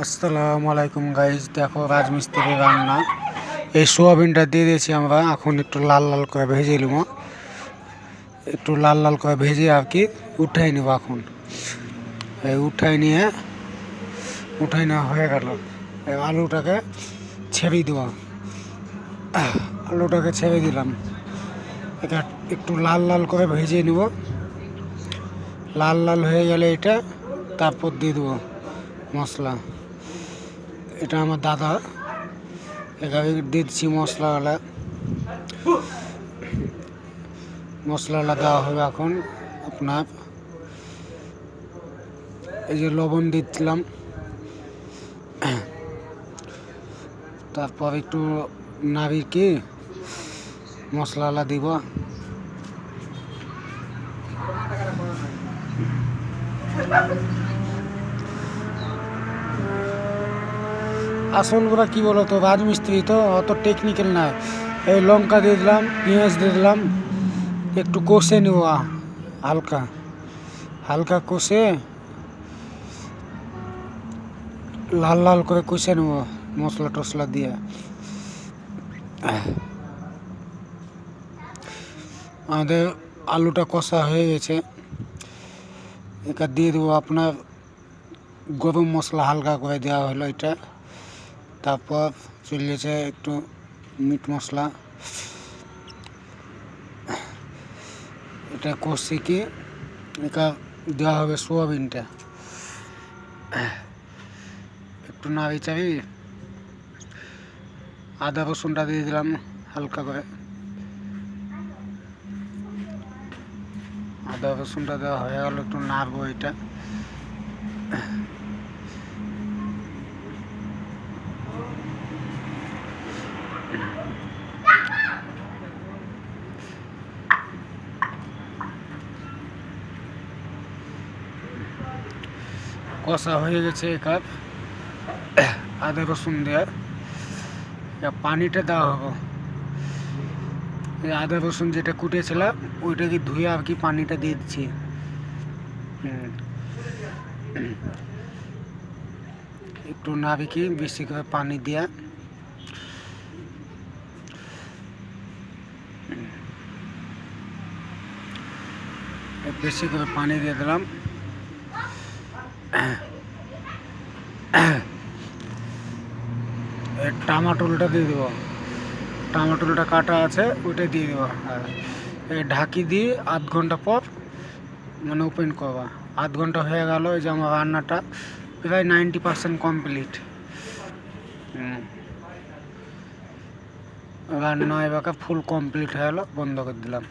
আসসালামু আলাইকুম গাইজ, দেখো রাজমিস্ত্রি রান্না। এই সোয়াবিনটা দিয়ে দিয়েছি আমরা, এখন একটু লাল লাল করে ভেজে নেব। একটু লাল লাল করে ভেজে আর কি উঠাই নেব এখন। এই উঠাই নিয়ে, উঠাই নেওয়া হয়ে গেল। এই আলুটাকে ছেড়ে দেওয়া আলুটাকে ছেড়ে দিলাম। এটা একটু লাল লাল করে ভেজে নেব। লাল লাল হয়ে গেলে এটা, তারপর দিয়ে দেবো মশলা। এটা আমার দাদা। এখানে দিচ্ছি মশলাওয়ালা মশলাটা দেওয়া হবে এখন আপনার। এই যে লবণ দিচ্ছিলাম। তারপর একটু নাড়ি কি মশলাটা দিব। আসলগুলো কি বলো তো? রাজমিস্ত্রি তো, অত টেকনিক্যাল না এই লঙ্কা দিয়ে দিলাম, পেঁয়াজ দিয়ে দিলাম, একটু কষে নেব হালকা। হালকা কষে, লাল লাল করে কষে নেব মশলা টশলা দিয়ে। আমাদের আলুটা কষা হয়ে গেছে। এটা দিয়ে দেবো আপনার গরম মশলা হালকা করে দেওয়া হলো এটা। তারপর চলে গেছে একটু মিট মশলা। এটা কষি কি? এটা দেওয়া হবে সোয়াবিনটা। একটু নাড়ি চাড়ি। আদা রসুনটা দিয়ে দিলাম হালকা করে। আদা রসুনটা দেওয়া হয়ে গেল, একটু নাড়বো এটা। কষা হয়ে গেছে কাপ। আদা রসুন দেওয়া এবার পানিটা দেওয়া হবে। আদা রসুন যেটা কুটেছিলাম, ওইটাকে ধুয়ে আর কি পানিটা দিয়ে দিচ্ছি। একটু নাবি বেশি করে পানি দেওয়া। বেশি করে পানি দিয়ে দিলাম। টামাটোলটা দিয়ে দেবো। টামাটোলটা কাটা আছে ওইটা দিয়ে দেবো। ঢাকি দিয়ে আধ ঘণ্টা পর মানে ওপেন করবা। আধ ঘণ্টা হয়ে গেল, এই যে আমার রান্নাটা, প্রায় নাইনটি পার্সেন্ট কমপ্লিট রান্না এবার ফুল কমপ্লিট হয়ে গেলো বন্ধ করে দিলাম।